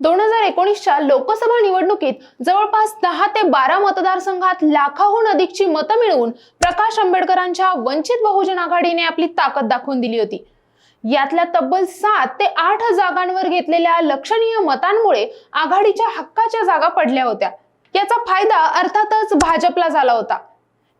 दोन हजार एकोणीसच्या लोकसभा निवडणुकीत जवळपास दहा ते बारा मतदारसंघात लाखाहून अधिकची मतं मिळवून प्रकाश आंबेडकरांच्या वंचित बहुजन आघाडीने आपली ताकद दाखवून दिली होती. यातल्या तब्बल सात ते आठ जागांवर घेतलेल्या लक्षणीय मतांमुळे आघाडीच्या हक्काच्या जागा पडल्या होत्या. याचा फायदा अर्थातच भाजपला झाला होता.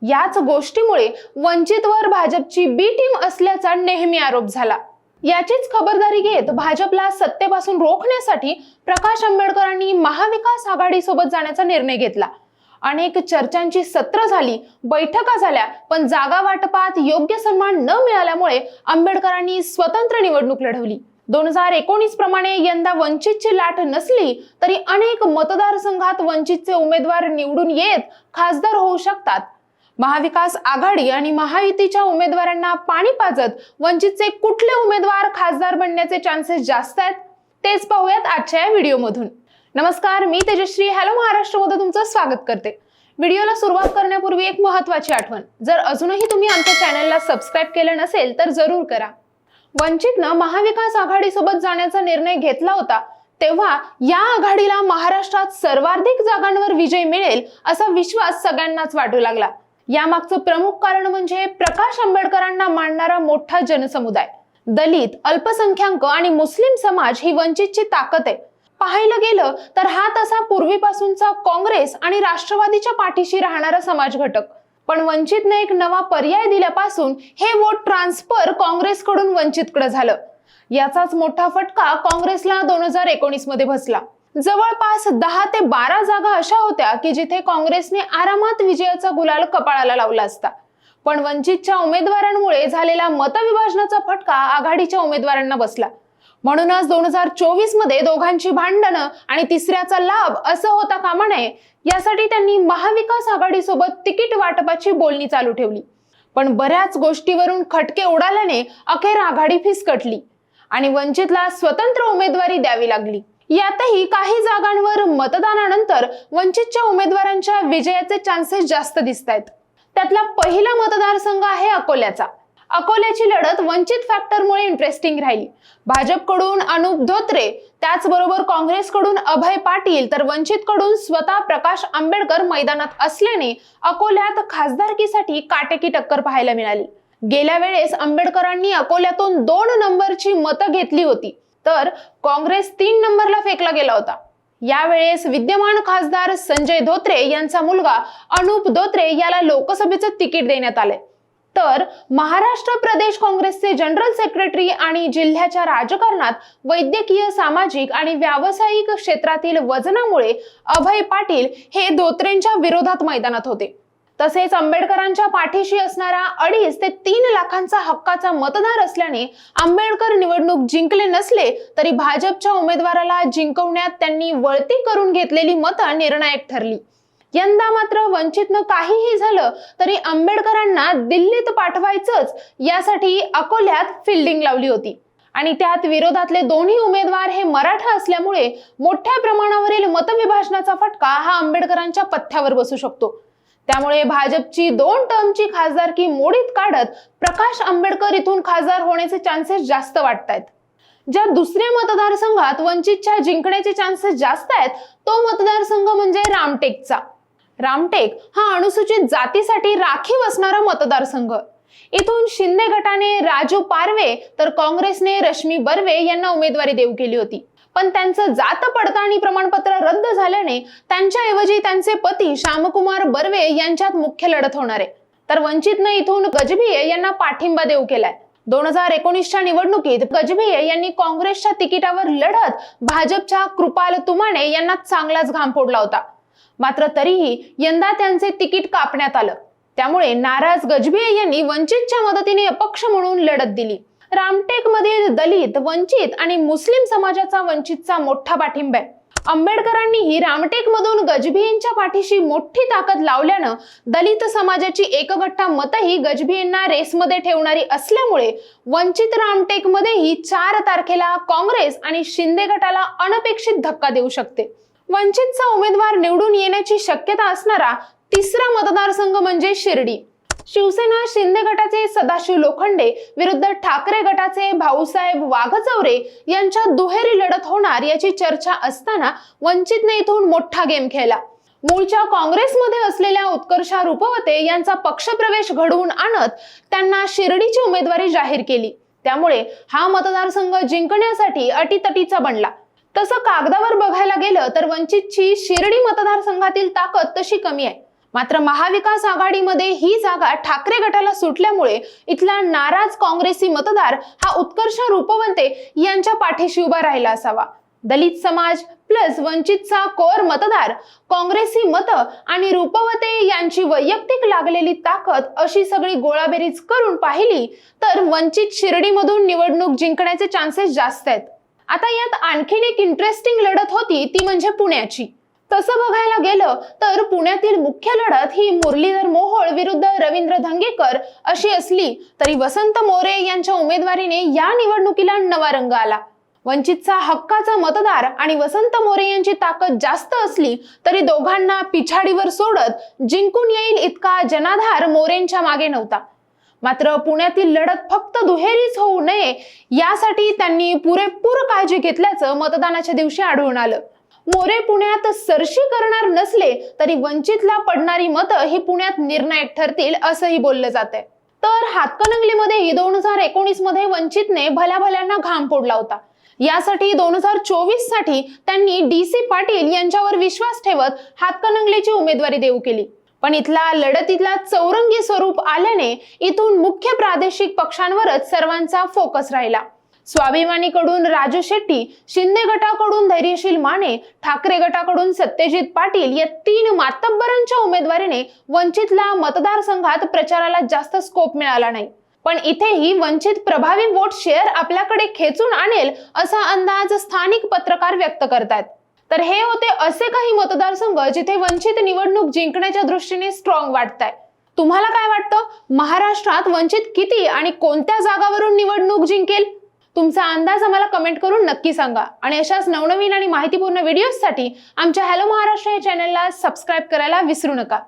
याच गोष्टीमुळे वंचितवर भाजपची बी टीम असल्याचा नेहमी आरोप झाला. याचीच खबरदारी घेत भाजपला सत्तेपासून रोखण्यासाठी प्रकाश आंबेडकरांनी महाविकास आघाडीसोबत जाण्याचा निर्णय घेतला. अनेक चर्चांची सत्र झाली बैठका झाल्या पण जागा वाटपात योग्य सन्मान न मिळाल्यामुळे आंबेडकरांनी स्वतंत्र निवडणूक लढवली. दोन हजार एकोणीस प्रमाणे यंदा वंचितची लाट नसली तरी अनेक मतदारसंघात वंचितचे उमेदवार निवडून येत खासदार होऊ शकतात. महाविकास आघाडी आणि महायुतीच्या उमेदवारांना पाणी पाजत वंचितचे कुठले उमेदवार खासदार बनण्याचे चान्सेस जास्त आहेत तेच पाहूयात आजच्या या व्हिडिओमधून. नमस्कार मी तेजश्री. हॅलो महाराष्ट्रमध्ये तुमचं स्वागत करते. व्हिडिओला सुरुवात करण्यापूर्वी एक महत्वाची आठवण. जर अजूनही तुम्ही आमच्या चॅनलला सबस्क्राईब केलं नसेल तर जरूर करा. वंचितनं महाविकास आघाडीसोबत जाण्याचा निर्णय घेतला होता तेव्हा या आघाडीला महाराष्ट्रात सर्वाधिक जागांवर विजय मिळेल असा विश्वास सगळ्यांनाच वाटू लागला. यामागचं प्रमुख कारण म्हणजे प्रकाश आंबेडकरांना मांडणारा मोठा जनसमुदाय. दलित अल्पसंख्याक आणि मुस्लिम समाज ही वंचितची ताकद आहे. पाहायला गेलं तर हा तसा पूर्वीपासूनचा काँग्रेस आणि राष्ट्रवादीच्या पाठीशी राहणारा समाज घटक. पण वंचितने एक नवा पर्याय दिल्यापासून हे वोट ट्रान्सफर काँग्रेसकडून वंचितकडे झालं. याचाच मोठा फटका काँग्रेसला दोन हजार एकोणीसमध्ये बसला. जवळपास दहा ते बारा जागा अशा होत्या की जिथे काँग्रेसने आरामात विजयाचा गुलाल कपाळाला लावला असता. पण वंचितच्या उमेदवारांमुळे झालेला मतविभाजनाचा फटका आघाडीच्या उमेदवारांना बसला. म्हणूनच दोन हजार चोवीसमध्ये दोघांची भांडणं आणि तिसऱ्याचा लाभ असं होता कामा नये यासाठी त्यांनी महाविकास आघाडीसोबत तिकीट वाटपाची बोलणी चालू ठेवली. पण बऱ्याच गोष्टीवरून खटके उडाल्याने अखेर आघाडी फिसकटली आणि वंचितला स्वतंत्र उमेदवारी द्यावी लागली. यातही काही जागांवर मतदानानंतर वंचितच्या उमेदवारांच्या विजयाचे चान्सेस जास्त दिसत आहेत त्यातला पहिला मतदारसंघ आहे अकोल्याचा. अकोल्याची लढत वंचित फॅक्टरमुळे इंटरेस्टिंग राहिली. भाजपकडून अनुप धोत्रे त्याचबरोबर काँग्रेसकडून अभय पाटील तर वंचितकडून स्वतः प्रकाश आंबेडकर मैदानात असल्याने अकोल्यात खासदारकीसाठी काटेकी टक्कर पाहायला मिळाली. गेल्या वेळेस आंबेडकरांनी अकोल्यातून दोन नंबरची मतं घेतली होती. तर काँग्रेस तीन नंबरला फेकला गेला होता. यावेळेस विद्यमान खासदार संजय धोत्रे यांचा मुलगा अनुप धोत्रे याला लोकसभेचं तिकीट देण्यात आलंय. तर महाराष्ट्र प्रदेश काँग्रेसचे जनरल सेक्रेटरी आणि जिल्ह्याच्या राजकारणात वैद्यकीय सामाजिक आणि व्यावसायिक क्षेत्रातील वजनामुळे अभय पाटील हे धोत्रेंच्या विरोधात मैदानात होते. तसेच आंबेडकरांच्या पाठीशी असणारा अडीच ते तीन लाखांचा हक्काचा मतदार असल्याने आंबेडकर निवडणूक जिंकले नसले तरी भाजपच्या उमेदवाराला जिंकवण्यात त्यांनी वळती करून घेतलेली मतं निर्णायक ठरली. यंदा मात्र वंचितनं काहीही झालं तरी आंबेडकरांना दिल्लीत पाठवायचंच यासाठी अकोल्यात फिल्डिंग लावली होती. आणि त्यात विरोधातले दोन्ही उमेदवार हे मराठा असल्यामुळे मोठ्या प्रमाणावरील मतविभाजनाचा फटका हा आंबेडकरांच्या पथ्यावर बसू शकतो. त्यामुळे भाजपची दोन टर्मची खासदारकी मोडीत काढत प्रकाश आंबेडकर इथून खासदार होण्याचे चान्सेस जास्त वाटत आहेत ज्या दुसऱ्या मतदारसंघात वंचितच्या जिंकण्याचे चान्सेस जास्त आहेत तो मतदारसंघ म्हणजे रामटेकचा. रामटेक हा अनुसूचित जातीसाठी राखीव असणारा मतदारसंघ. इथून शिंदे गटाने राजू पारवे तर काँग्रेसने रश्मी बर्वे यांना उमेदवारी देऊ केली होती. पण त्यांचं जात पडताळणी प्रमाणपत्र रद्द झाल्याने त्यांच्याऐवजी त्यांचे पती श्यामकुमार बर्वे यांच्यात मुख्य लढत होणार आहे. तर वंचितनं इथून गजभिये यांना पाठिंबा देऊ केलाय. दोन हजार एकोणीसच्या निवडणुकीत गजभिये यांनी काँग्रेसच्या तिकिटावर लढत भाजपच्या कृपाल तुमाने यांना चांगलाच घाम फोडला होता. मात्र तरीही यंदा त्यांचे तिकीट कापण्यात आलं. त्यामुळे नाराज गजभिये यांनी वंचितच्या मदतीने अपक्ष म्हणून लढत दिली. रामटेक मधील दलित वंचित आणि मुस्लिम समाजाचा वंचितचा मोठा पाठिंबा आहे. आंबेडकरांनीही रामटेक मधून पाठीशी मोठी ताकद लावल्यानं दलित समाजाची एकगट्टा मतही गजभियांना रेसमध्ये ठेवणारी असल्यामुळे वंचित रामटेक मध्येही चार तारखेला काँग्रेस आणि शिंदे गटाला अनपेक्षित धक्का देऊ शकते. वंचितचा उमेदवार निवडून येण्याची शक्यता असणारा तिसरा मतदारसंघ म्हणजे शिर्डी. शिवसेना शिंदे गटाचे सदाशिव लोखंडे विरुद्ध ठाकरे गटाचे भाऊसाहेब वाघचौरे यांच्या दुहेरी लढत होणार याची चर्चा असताना वंचितने इथून मोठा गेम खेळला. मूळच्या काँग्रेसमध्ये असलेल्या उत्कर्षा रुपवते यांचा पक्षप्रवेश घडवून आणत त्यांना शिर्डीची उमेदवारी जाहीर केली. त्यामुळे हा मतदारसंघ जिंकण्यासाठी अटीतटीचा बनला. तसं कागदावर बघायला गेलं तर वंचितची शिर्डी मतदारसंघातील ताकद तशी कमी आहे. मात्र महाविकास आघाडीमध्ये ही जागा ठाकरे गटाला सुटल्यामुळे इथला नाराज काँग्रेसी मतदार हा उत्कर्ष रूपवंते यांच्या पाठीशी उभा राहिला असावा. दलित समाज प्लस वंचितचा कोर मतदार काँग्रेसी मत आणि रूपवते यांची वैयक्तिक लागलेली ताकद अशी सगळी गोळाबेरीज करून पाहिली तर वंचित शिर्डीमधून निवडणूक जिंकण्याचे चान्सेस जास्त आहेत. आता यात आणखीन एक इंटरेस्टिंग लढत होती ती म्हणजे पुण्याची. तसं बघायला गेलं तर पुण्यातील मुख्य लढत ही मुरलीधर मोहोळ विरुद्ध रवींद्र धंगेकर अशी असली तरी वसंत मोरे यांच्या उमेदवारीने या निवडणुकीला नवा रंग आला. वंचितचा हक्काचा मतदार आणि वसंत मोरे यांची ताकद जास्त असली तरी दोघांना पिछाडीवर सोडत जिंकून येईल इतका जनाधार मोरेंच्या मागे नव्हता. मात्र पुण्यातील लढत फक्त दुहेरीच होऊ नये यासाठी त्यांनी पुरेपूर काळजी घेतल्याचं मतदानाच्या दिवशी आढळून आलं. मोरे पुण्यात सरशी करणार नसले तरी वंचितला पडणारी मतं ही पुण्यात निर्णायक ठरतील असंही बोललं जाते तर हातकणंगलीमध्ये दोन हजार एकोणीसमध्ये वंचितने भल्या भल्यांना घाम फोडला होता. यासाठी दोन हजार चोवीससाठी त्यांनी डी सी पाटील यांच्यावर विश्वास ठेवत हातकणंगलीची उमेदवारी देऊ केली. पण इथला लढतीतला चौरंगी स्वरूप आल्याने इथून मुख्य प्रादेशिक पक्षांवरच सर्वांचा फोकस राहिला. स्वाभिमानीकडून राजू शेट्टी शिंदे गटाकडून धैर्यशील माने ठाकरे गटाकडून सत्यजित पाटील या तीन मातब्बरांच्या उमेदवारीने वंचितला मतदारसंघात प्रचाराला जास्त स्कोप मिळाला नाही. पण इथेही वंचित प्रभावी वोट शेअर आपल्याकडे खेचून आणेल असा अंदाज स्थानिक पत्रकार व्यक्त करतात तर हे होते असे काही मतदारसंघ जिथे वंचित निवडणूक जिंकण्याच्या दृष्टीने स्ट्रॉंग वाटत तुम्हाला काय वाटतं? महाराष्ट्रात वंचित किती आणि कोणत्या जागावरून निवडणूक जिंकेल? तुमचा अंदाज आम्हाला कमेंट करून नक्की सांगा. आणि अशाच नवनवीन आणि माहितीपूर्ण व्हिडिओजसाठी आमच्या हॅलो महाराष्ट्र या चॅनलला सबस्क्राईब करायला विसरू नका.